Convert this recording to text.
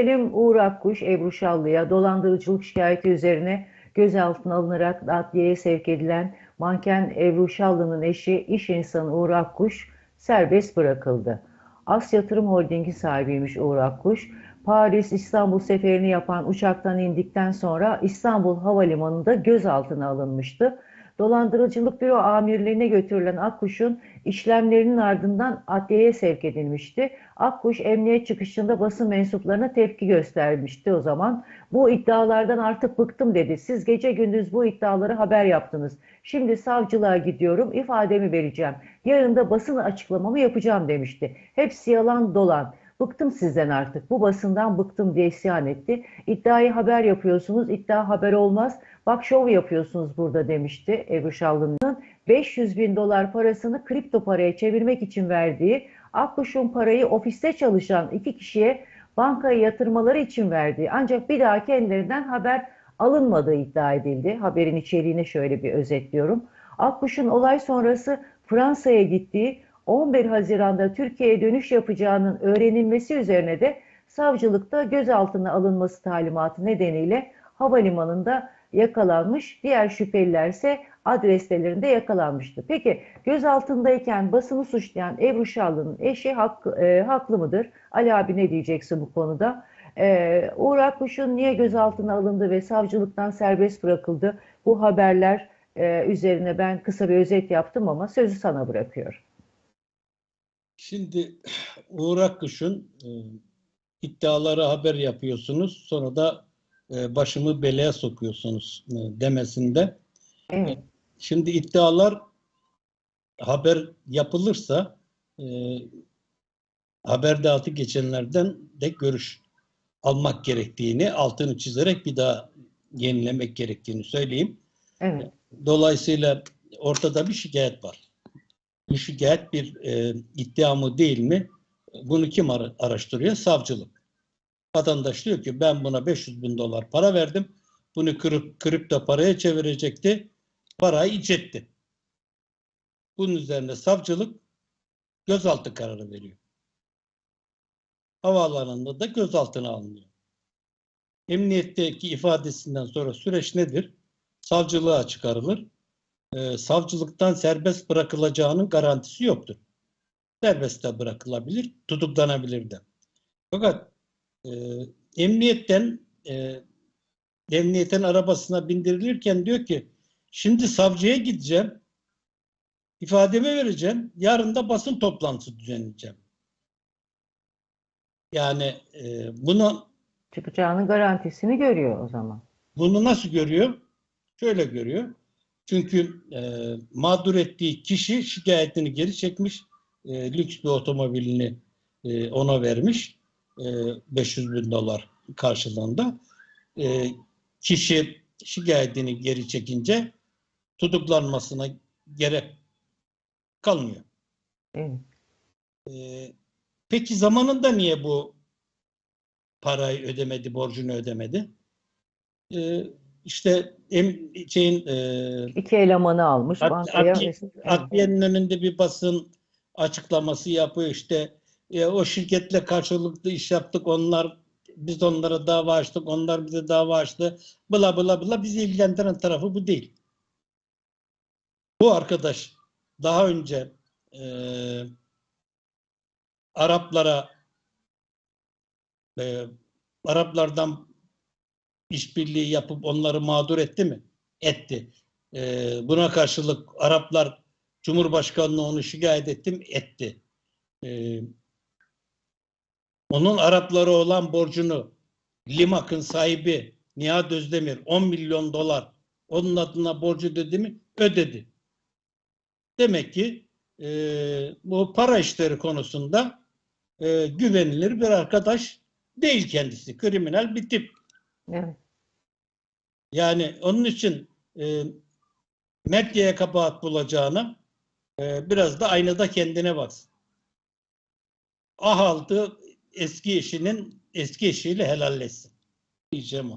Selim Uğur Akkuş, Ebru Şallı'ya dolandırıcılık şikayeti üzerine gözaltına alınarak adliyeye sevk edilen manken Ebru Şallı'nın eşi iş insanı Uğur Akkuş serbest bırakıldı. As Yatırım Holding'i sahibiymiş Uğur Akkuş. Paris, İstanbul seferini yapan uçaktan indikten sonra İstanbul Havalimanı'nda gözaltına alınmıştı. Dolandırıcılık büro amirliğine götürülen Akkuş'un işlemlerinin ardından adliyeye sevk edilmişti. Akkuş emniyet çıkışında basın mensuplarına tepki göstermişti o zaman. Bu iddialardan artık bıktım dedi. Siz gece gündüz bu iddiaları haber yaptınız. Şimdi savcılığa gidiyorum, ifademi vereceğim. Yarın da basın açıklamamı yapacağım demişti. Hepsi yalan dolan. Bıktım sizden artık. Bu basından bıktım diye isyan etti. İddiayı haber yapıyorsunuz. iddia haber olmaz. Bak şov yapıyorsunuz burada demişti Ebru Şallı'nın. 500 bin dolar parasını kripto paraya çevirmek için verdiği, Akkuş'un parayı ofiste çalışan iki kişiye bankaya yatırmaları için verdiği ancak bir daha kendilerinden haber alınmadığı iddia edildi. Haberin içeriğini şöyle bir özetliyorum. Akkuş'un olay sonrası Fransa'ya gittiği 11 Haziran'da Türkiye'ye dönüş yapacağının öğrenilmesi üzerine de savcılıkta gözaltına alınması talimatı nedeniyle havalimanında yakalanmış. Diğer şüpheliler ise adreslerinde yakalanmıştı. Peki gözaltındayken basını suçlayan Ebru Şallı'nın eşi hak, e, haklı mıdır? Ali abi ne diyeceksin bu konuda? E, Uğur Akkuş'un niye gözaltına alındı ve savcılıktan serbest bırakıldı? Bu haberler e, üzerine ben kısa bir özet yaptım ama sözü sana bırakıyorum. Şimdi Uğur Akkuş'un e, iddiaları haber yapıyorsunuz sonra da e, başımı belaya sokuyorsunuz e, demesinde. Evet. Şimdi iddialar haber yapılırsa e, haberde altı geçenlerden de görüş almak gerektiğini altını çizerek bir daha yenilemek gerektiğini söyleyeyim. Evet. Dolayısıyla ortada bir şikayet var. Şikayet bir e, iddia mı değil mi? Bunu kim ara- araştırıyor? Savcılık. Vatandaş diyor ki ben buna 500 bin dolar para verdim. Bunu krip- kripto paraya çevirecekti. Parayı iç etti. Bunun üzerine savcılık gözaltı kararı veriyor. Havaalanında da gözaltına alınıyor. Emniyetteki ifadesinden sonra süreç nedir? Savcılığa çıkarılır e, savcılıktan serbest bırakılacağının garantisi yoktur. Serbest de bırakılabilir, tutuklanabilir de. Fakat e, emniyetten e, emniyetin arabasına bindirilirken diyor ki şimdi savcıya gideceğim, ifademi vereceğim, yarın da basın toplantısı düzenleyeceğim. Yani e, bunu Çıkacağının garantisini görüyor o zaman. Bunu nasıl görüyor? Şöyle görüyor. Çünkü e, mağdur ettiği kişi şikayetini geri çekmiş. E, lüks bir otomobilini e, ona vermiş. E, 500 bin dolar karşılığında. E, kişi şikayetini geri çekince tutuklanmasına gerek kalmıyor. Evet. E, peki zamanında niye bu parayı ödemedi, borcunu ödemedi? E, işte em, şeyin e, İki elemanı almış bankaya. adli- adliyenin önünde bir basın açıklaması yapıyor işte. E, o şirketle karşılıklı iş yaptık. Onlar biz onlara dava açtık. Onlar bize dava açtı. Bla bla bla. Bizi ilgilendiren tarafı bu değil. Bu arkadaş daha önce e, Araplara e, Araplardan işbirliği yapıp onları mağdur etti mi? Etti. Ee, buna karşılık Araplar Cumhurbaşkanlığı onu şikayet etti mi? Etti. Ee, onun Araplara olan borcunu Limak'ın sahibi Nihat Özdemir 10 milyon dolar onun adına borcu ödedi mi? Ödedi. Demek ki e, bu para işleri konusunda e, güvenilir bir arkadaş değil kendisi. Kriminal bir tip. Evet. Yani onun için e, medyaya kabahat bulacağına e, biraz da aynada kendine baksın. Ah aldı eski eşinin eski eşiyle helalleşsin. Diyeceğim o.